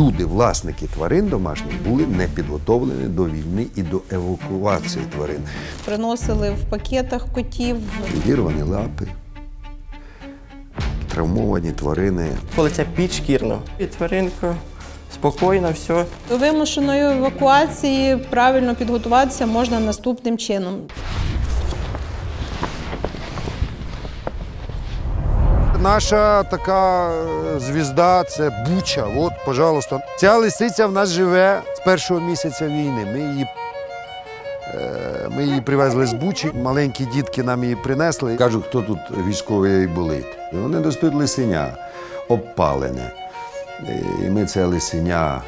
Люди, власники тварин домашніх, були не підготовлені до війни і до евакуації тварин. Приносили в пакетах котів. Відірвані лапи, травмовані тварини. Коли це підшкірно, і тваринка спокійно, все. До вимушеної евакуації правильно підготуватися можна наступним чином. Наша така е, звізда це Буча. От, пожалуйста. Ця лисиця в нас живе з першого місяця війни. Ми її, е, ми її привезли з Бучі. Маленькі дітки нам її принесли. Кажуть, хто тут військовий болить. Вони достають лисеня, обпалене. Е, І ми це лисеня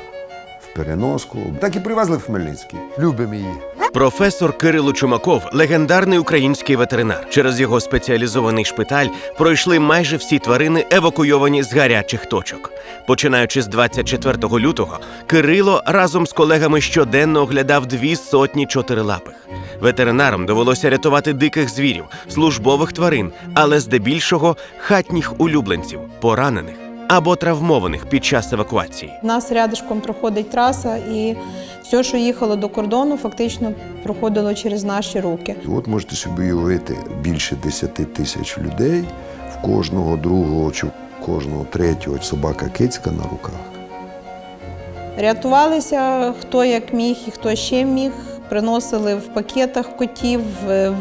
в переноску. Так і привезли в Хмельницький. Любимо її. Професор Кирило Чумаков легендарний український ветеринар. Через його спеціалізований шпиталь пройшли майже всі тварини, евакуйовані з гарячих точок. Починаючи з 24 лютого, Кирило разом з колегами щоденно оглядав дві сотні чотирилапих. Ветеринарам довелося рятувати диких звірів, службових тварин, але здебільшого хатніх улюбленців, поранених або травмованих під час евакуації. У нас рядишком проходить траса, і все, що їхало до кордону, фактично проходило через наші руки. І От можете собі уявити більше 10 тисяч людей, в кожного другого чи в кожного третього собака кицька на руках. Рятувалися хто як міг і хто ще міг. Приносили в пакетах котів, в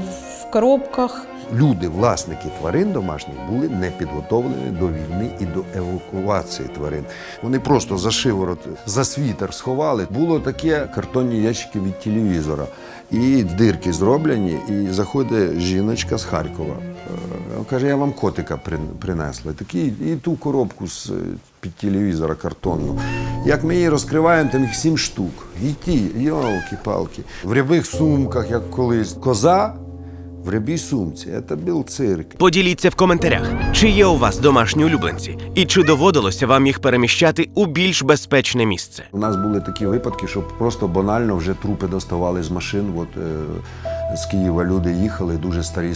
коробках. Люди, власники тварин домашніх, були не підготовлені до війни і до евакуації тварин. Вони просто за шиворот, за світер сховали. Було таке картонні ящики від телевізора. І дирки зроблені, і заходить жіночка з Харкова. Е, Каже, я вам котика прин- принесла. Такий, і ту коробку з під телевізора картонну. Як ми її розкриваємо, там їх сім штук. І ті, йолки-палки. В рябих сумках, як колись, коза в рябій сумці. Це був цирк. Поділіться в коментарях, чи є у вас домашні улюбленці, і чи доводилося вам їх переміщати у більш безпечне місце. У нас були такі випадки, що просто банально вже трупи доставали з машин. От, е, з Києва люди їхали, дуже старі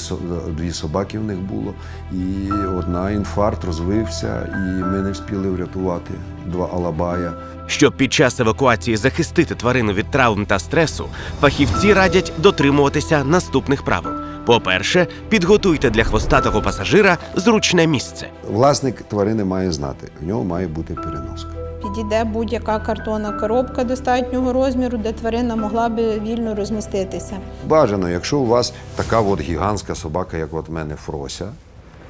дві собаки в них було. І одна інфаркт розвився, і ми не встигли врятувати два алабая. Щоб під час евакуації захистити тварину від травм та стресу, фахівці радять дотримуватися наступних правил. По-перше, підготуйте для хвостатого пасажира зручне місце. Власник тварини має знати, в нього має бути переноска. Підійде будь-яка картонна коробка достатнього розміру, де тварина могла би вільно розміститися. Бажано, якщо у вас така от гігантська собака, як от мене Фрося,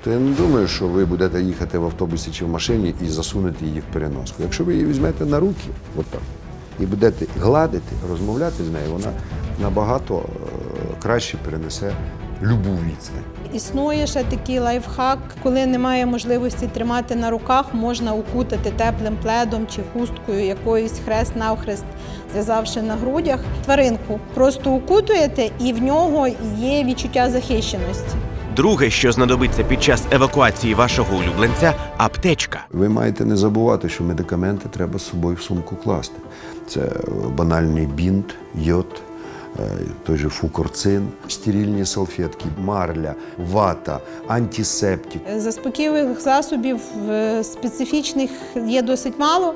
то я не думаю, що ви будете їхати в автобусі чи в машині і засунете її в переноску. Якщо ви її візьмете на руки, от так, і будете гладити, розмовляти з нею, вона набагато е, краще перенесе любу відстань. Існує ще такий лайфхак, коли немає можливості тримати на руках, можна укутати теплим пледом чи хусткою якоюсь хрест-навхрест, зв'язавши на грудях тваринку. Просто укутуєте, і в нього є відчуття захищеності. Друге, що знадобиться під час евакуації вашого улюбленця аптечка. Ви маєте не забувати, що медикаменти треба з собою в сумку класти. Це е, банальний бінт, йод, той же фукорцин, стерильні салфетки, марля, вата, антисептик. Заспокійливих засобів е, специфічних є досить мало.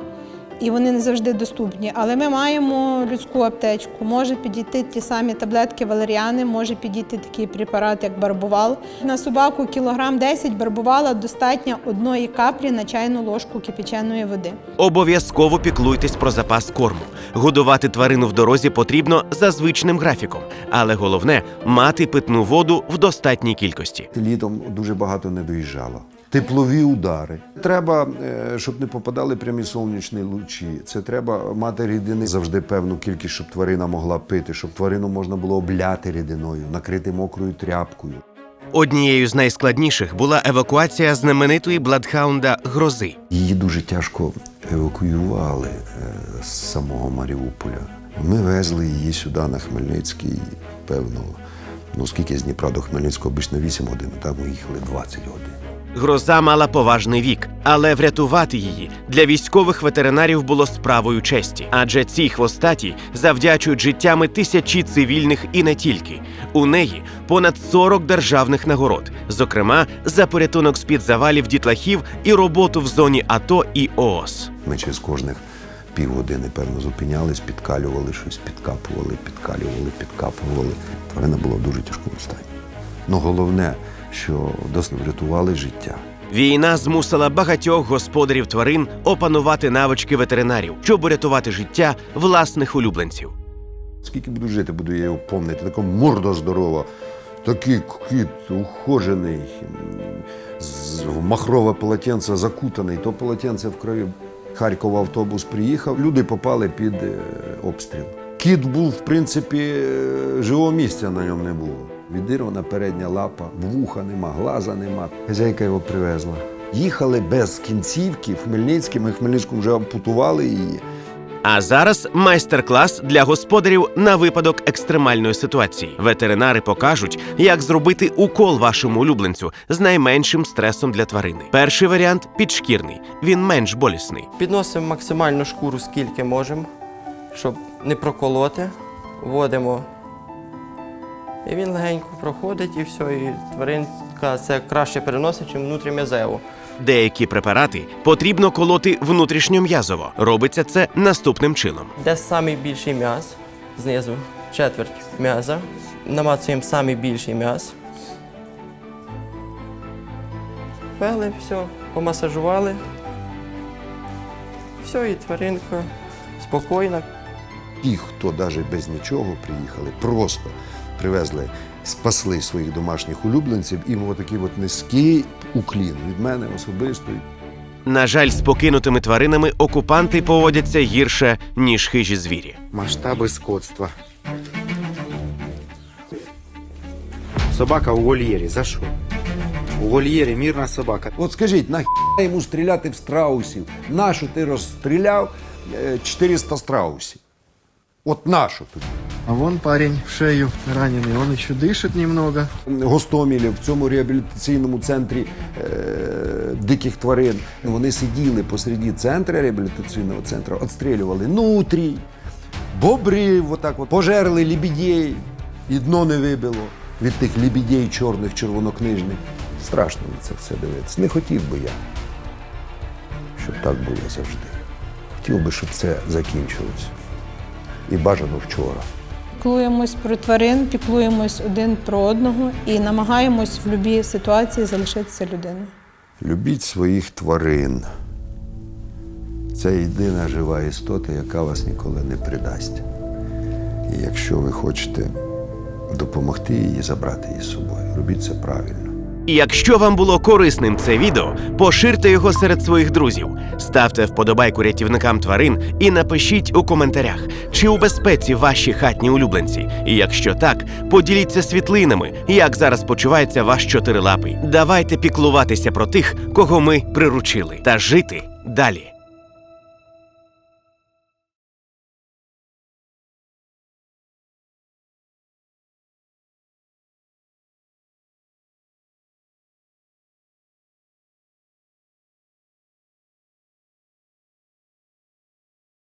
І вони не завжди доступні. Але ми маємо людську аптечку. Може підійти ті самі таблетки валеріани, може підійти такий препарат, як барбувал. На собаку кілограм 10 барбувала достатньо одної каплі на чайну ложку кипяченої води. Обов'язково піклуйтесь про запас корму. Годувати тварину в дорозі потрібно за звичним графіком, але головне мати питну воду в достатній кількості. Літом дуже багато не доїжджало. Теплові удари. Треба, е, щоб не попадали прямі сонячні лучі. Це треба мати рідини завжди певну кількість, щоб тварина могла пити, щоб тварину можна було обляти рідиною, накрити мокрою тряпкою. Однією з найскладніших була евакуація знаменитої бладхаунда Грози. Її дуже тяжко евакуювали е, з самого Маріуполя. Ми везли її сюди на Хмельницький, певно. Ну, скільки з Дніпра до Хмельницького обично 8 годин, там ми їхали 20 годин. Гроза мала поважний вік, але врятувати її для військових ветеринарів було справою честі, адже ці хвостаті завдячують життями тисячі цивільних і не тільки. У неї понад 40 державних нагород, зокрема за порятунок з-під завалів дітлахів і роботу в зоні АТО і ООС. Ми через кожних півгодини, певно, зупинялись, підкалювали щось, підкапували, підкалювали, підкапували. Тварина була в дуже тяжкому стані. Ну головне, що досить врятували життя. Війна змусила багатьох господарів тварин опанувати навички ветеринарів, щоб урятувати життя власних улюбленців. Скільки буду жити, буду я його помнити. Така морда здорова, такий кіт ухожений, в махрове полотенце закутаний, то полотенце в крові. Харкова автобус приїхав, люди попали під е, обстріл. Кіт був, в принципі, е, живого місця на ньому не було. Відірвана передня лапа, вуха нема, глаза нема. Хазяйка його привезла. Їхали без кінцівки в Хмельницький. Ми в Хмельницькому вже ампутували її. А зараз майстер-клас для господарів на випадок екстремальної ситуації. Ветеринари покажуть, як зробити укол вашому улюбленцю з найменшим стресом для тварини. Перший варіант підшкірний, він менш болісний. Підносимо максимальну шкуру, скільки можемо, щоб не проколоти. Вводимо. І він легенько проходить, і все. І тваринка це краще переносить, ніж внутрім'язево. Деякі препарати потрібно колоти внутрішньом'язово. Робиться це наступним чином. Де самий більший м'яз, знизу четверть м'яза. Намацуємо самий більший м'яз. Ввели, все, помасажували. Все, і тваринка спокійна. Ті, хто навіть без нічого приїхали, просто привезли, спасли своїх домашніх улюбленців, їм отакий от низький уклін від мене особисто. На жаль, з покинутими тваринами окупанти поводяться гірше, ніж хижі звірі. Масштаби скотства. Собака у вольєрі. За що? У вольєрі мірна собака. От скажіть, нахіра йому стріляти в страусів? Нащо ти розстріляв е, 400 страусів? От нащо тобі? А вон парень в шею раненый, он еще дышит немного. Гостомілі в цьому реабілітаційному центрі е, диких тварин. Вони сиділи посереді центру реабілітаційного центру, отстрілювали нутрій, бобрів, отак от, пожерли лібідей, і дно не вибило від тих лібідей чорних червонокнижних. Страшно на це все дивитися. Не хотів би я, щоб так було завжди. Хотів би, щоб це закінчилось. І бажано вчора. Піклуємось про тварин, піклуємось один про одного і намагаємось в будь-якій ситуації залишитися людиною. Любіть своїх тварин. Це єдина жива істота, яка вас ніколи не придасть. І якщо ви хочете допомогти їй забрати її з собою, робіть це правильно. І якщо вам було корисним це відео, поширте його серед своїх друзів, ставте вподобайку рятівникам тварин і напишіть у коментарях, чи у безпеці ваші хатні улюбленці. І якщо так, поділіться світлинами, як зараз почувається ваш чотирилапий. Давайте піклуватися про тих, кого ми приручили, та жити далі.